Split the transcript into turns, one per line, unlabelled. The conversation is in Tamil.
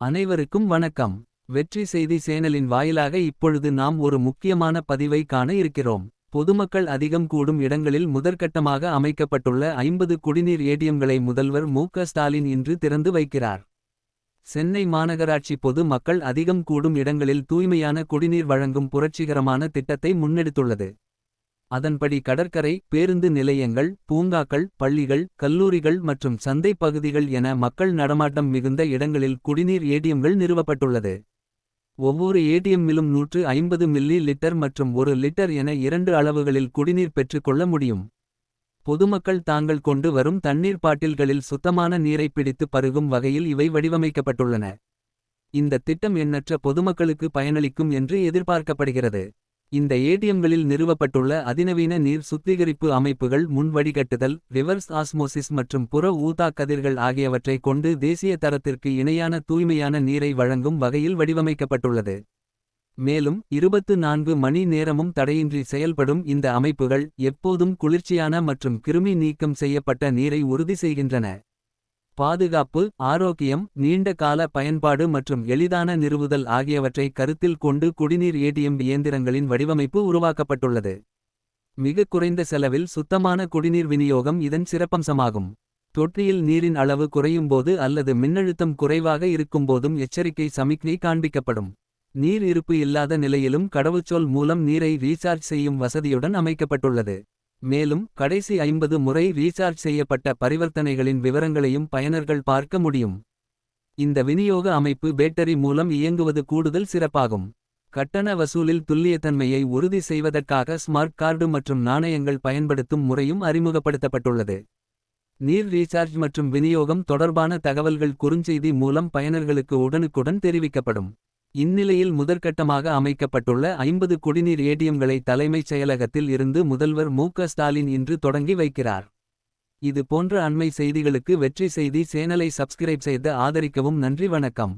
அனைவருக்கும் வணக்கம். வெற்றி செய்தி சேனலின் வாயிலாக இப்பொழுது நாம் ஒரு முக்கியமான பதிவை காண இருக்கிறோம். பொதுமக்கள் அதிகம் கூடும் இடங்களில் முதற்கட்டமாக அமைக்கப்பட்டுள்ள ஐம்பது குடிநீர் ஏடிஎம்களை முதல்வர் மு. ஸ்டாலின் இன்று திறந்து வைக்கிறார். சென்னை மாநகராட்சி பொது மக்கள் அதிகம் கூடும் இடங்களில் தூய்மையான குடிநீர் வழங்கும் புரட்சிகரமான திட்டத்தை முன்னெடுத்துள்ளது. அதன்படி கடற்கரை பேருந்து நிலையங்கள் பூங்காக்கள் பள்ளிகள் கல்லூரிகள் மற்றும் சந்தை பகுதிகள் என மக்கள் நடமாட்டம் மிகுந்த இடங்களில் குடிநீர் ஏடிஎம்கள் நிறுவப்பட்டுள்ளது. ஒவ்வொரு ஏடிஎம்மிலும் நூற்று ஐம்பது மில்லி லிட்டர் மற்றும் ஒரு லிட்டர் என இரண்டு அளவுகளில் குடிநீர் பெற்றுக்கொள்ள முடியும். பொதுமக்கள் தாங்கள் கொண்டு வரும் தண்ணீர் பாட்டில்களில் சுத்தமான நீரை பிடித்து பருகும் வகையில் இவை வடிவமைக்கப்பட்டுள்ளன. இந்த திட்டம் எண்ணற்ற பொதுமக்களுக்கு பயனளிக்கும் என்று எதிர்பார்க்கப்படுகிறது. இந்த ஏடிஎம்களில் நிறுவப்பட்டுள்ள அதிநவீன நீர் சுத்திகரிப்பு அமைப்புகள் முன் வடிகட்டுதல் ரிவர்ஸ் ஆஸ்மோசிஸ் மற்றும் புற ஊதா கதிர்கள் ஆகியவற்றை கொண்டு தேசிய தரத்திற்கு இணையான தூய்மையான நீரை வழங்கும் வகையில் வடிவமைக்கப்பட்டுள்ளது. மேலும் இருபத்து நான்கு மணி நேரமும் தடையின்றி செயல்படும் இந்த அமைப்புகள் எப்போதும் குளிர்ச்சியான மற்றும் கிருமி நீக்கம் செய்யப்பட்ட நீரை உறுதி செய்கின்றன. பாதுகாப்பு ஆரோக்கியம் நீண்ட கால பயன்பாடு மற்றும் எளிதான நிறுவுதல் ஆகியவற்றை கருத்தில் கொண்டு குடிநீர் ஏடிஎம் இயந்திரங்களின் வடிவமைப்பு உருவாக்கப்பட்டுள்ளது. மிக குறைந்த செலவில் சுத்தமான குடிநீர் விநியோகம் இதன் சிறப்பம்சமாகும். தொட்டியில் நீரின் அளவு குறையும்போது அல்லது மின்னழுத்தம் குறைவாக இருக்கும்போதும் எச்சரிக்கை சமிக்ஞை காண்பிக்கப்படும். நீர் இருப்பு இல்லாத நிலையிலும் கடவுச்சொல் மூலம் நீரை ரீசார்ஜ் செய்யும் வசதியுடன் அமைக்கப்பட்டுள்ளது. மேலும் கடைசி ஐம்பது முறை ரீசார்ஜ் செய்யப்பட்ட பரிவர்த்தனைகளின் விவரங்களையும் பயனர்கள் பார்க்க முடியும். இந்த விநியோக அமைப்பு பேட்டரி மூலம் இயங்குவது கூடுதல் சிறப்பாகும். கட்டண வசூலில் துல்லியத்தன்மையை உறுதி செய்வதற்காக ஸ்மார்ட் கார்டு மற்றும் நாணயங்கள் பயன்படுத்தும் முறையும் அறிமுகப்படுத்தப்பட்டுள்ளது. நீர் ரீசார்ஜ் மற்றும் விநியோகம் தொடர்பான தகவல்கள் குறுஞ்செய்தி மூலம் பயனர்களுக்கு உடனுக்குடன் தெரிவிக்கப்படும். இந்நிலையில் முதற்கட்டமாக அமைக்கப்பட்டுள்ள ஐம்பது குடிநீர் ஏடிஎம்களை தலைமைச் செயலகத்தில் இருந்து முதல்வர் மு. க. ஸ்டாலின் இன்று தொடங்கி வைக்கிறார். இது போன்ற அண்மை செய்திகளுக்கு வெற்றி செய்தி சேனலை சப்ஸ்கிரைப் செய்து ஆதரிக்கவும் நன்றி வணக்கம்.